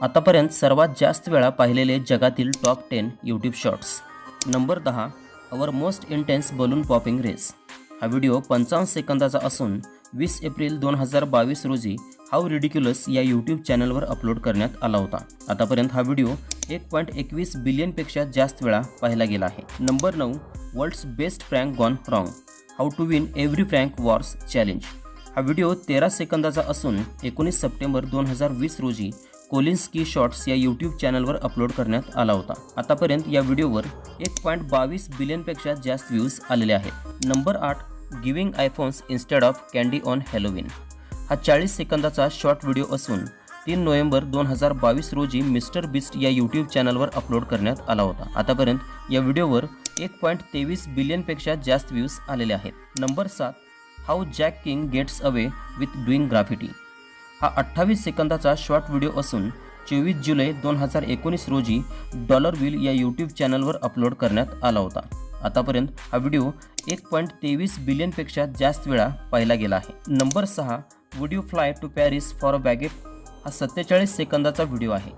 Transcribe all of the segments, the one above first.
आतापर्यंत सर्वात जास्त वेळा पाहिलेले जगातील top ten YouTube shorts number दहा our most intense balloon popping race हा व्हिडिओ पंचावन्न सेकंदाचा असून वीस एप्रिल दोन हजार बावीस रोजी हाऊ रिडिक्युलस या यूट्यूब चॅनलवर अपलोड करण्यात आला होता. आतापर्यंत हा व्हिडिओ एक पॉईंट एकवीस बिलियनपेक्षा जास्त वेळा पाहिला गेला आहे. नंबर नऊ world's best prank gone wrong how to win every prank wars challenge हा व्हिडिओ तेरा सेकंदाचा असून एकोणीस सप्टेंबर दोन हजार वीस रोजी कोलिन्स्की शॉर्ट्स या यूट्यूब चॅनलवर अपलोड करण्यात आला होता. आतापर्यंत या व्हिडिओवर एक पॉईंट बावीस बिलियनपेक्षा जास्त व्ह्यूज आलेले आहेत. नंबर आठ giving iPhones instead of candy on Halloween हा चाळीस सेकंदाचा शॉर्ट व्हिडिओ असून तीन नोव्हेंबर दोन हजार बावीस रोजी मिस्टर बिस्ट या यूट्यूब चॅनलवर अपलोड करण्यात आला होता. आतापर्यंत या व्हिडिओवर एक पॉईंट तेवीस बिलियनपेक्षा जास्त व्ह्यूज आलेले आहेत. नंबर सात how Jack King gets away with doing graffiti. हा अठ्ठावीस सेकंदाचा शॉर्ट व्हिडिओ असून चोवीस जुलै दोन हजार एकोणीस रोजी डॉलर व्हील या यूट्यूब चॅनलवर अपलोड करण्यात आला होता. आतापर्यंत हा व्हिडिओ एक पॉईंट तेवीस बिलियनपेक्षा जास्त वेळा पाहिला गेला आहे. नंबर सहा would you fly to Paris for a baguette हा सत्तेचाळीस सेकंदाचा व्हिडिओ आहे.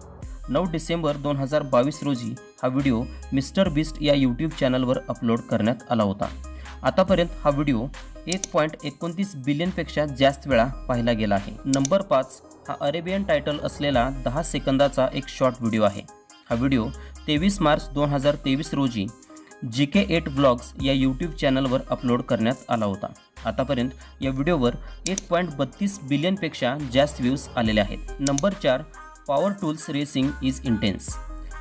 नऊ डिसेंबर दोन हजार बावीस रोजी हा व्हिडिओ मिस्टर बिस्ट या यूट्यूब चॅनलवर अपलोड करण्यात आला होता. आतापर्यंत हा व्हिडिओ एक पॉईंट एकोणतीस बिलियनपेक्षा जास्त वेळा पाहिला गेला आहे. नंबर पाच हा अरेबियन टायटल असलेला दहा सेकंदाचा एक शॉर्ट व्हिडिओ आहे. हा व्हिडिओ तेवीस मार्च दोन हजार तेवीस रोजी जी के एट ब्लॉग्स या यूट्यूब चॅनलवर अपलोड करण्यात आला होता. आतापर्यंत या व्हिडिओवर एक पॉईंट बत्तीस बिलियनपेक्षा जास्त व्ह्यूज आलेले आहेत. नंबर चार power tools racing is intense.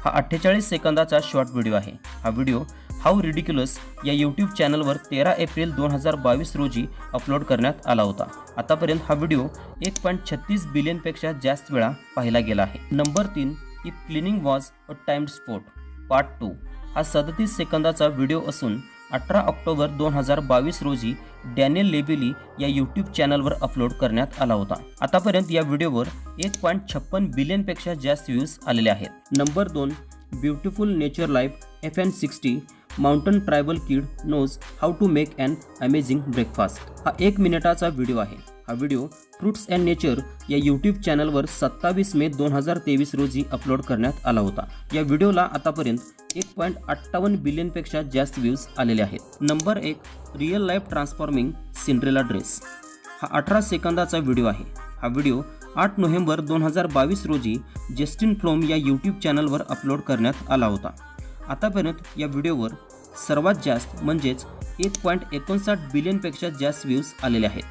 हा अठ्ठेचाळीस सेकंदाचा शॉर्ट व्हिडिओ आहे. हा व्हिडिओ हाऊ रिडिक्युलस या यूट्यूब चॅनलवर तेरा एप्रिल दोन हजार बावीस रोजी अपलोड करण्यात आला होता. आतापर्यंत हा व्हिडिओ एक पॉईंट छत्तीस बिलियनपेक्षा जास्त वेळा पाहिला गेला आहे. नंबर तीन if cleaning was a timed sport part two हा सदतीस सेकंदाचा व्हिडिओ असून अठरा ऑक्टोबर दोन हजार बावीस रोजी डॅनियल लेबिली या यूट्यूब चॅनलवर अपलोड करण्यात आला होता. आतापर्यंत या व्हिडिओवर एक पॉईंट छप्पन बिलियनपेक्षा जास्त व्ह्यूज आलेले आहेत. नंबर दोन beautiful nature life F N sixty mountain tribal kid knows how to make an amazing breakfast हा एक मिनिटाचा व्हिडिओ आहे. हा व्हिडिओ फ्रुट्स अँड नेचर या यूट्यूब चॅनलवर सत्तावीस मे दोन हजार तेवीस रोजी अपलोड करण्यात आला होता. या व्हिडिओला आतापर्यंत एक पॉईंट अठ्ठावन्न बिलियनपेक्षा जास्त व्ह्यूज आलेले आहेत. नंबर एक real life transforming Cinderella dress हा अठरा सेकंदाचा व्हिडिओ आहे. हा व्हिडिओ आठ नोव्हेंबर दोन हजार बावीस रोजी जस्टिन फ्लोम या यूट्यूब चॅनलवर अपलोड करण्यात आला होता. आतापर्यंत या व्हिडिओवर सर्वात जास्त म्हणजेच एक पॉईंट एकोणसाठ बिलियनपेक्षा जास्त व्ह्यूज आलेले आहेत.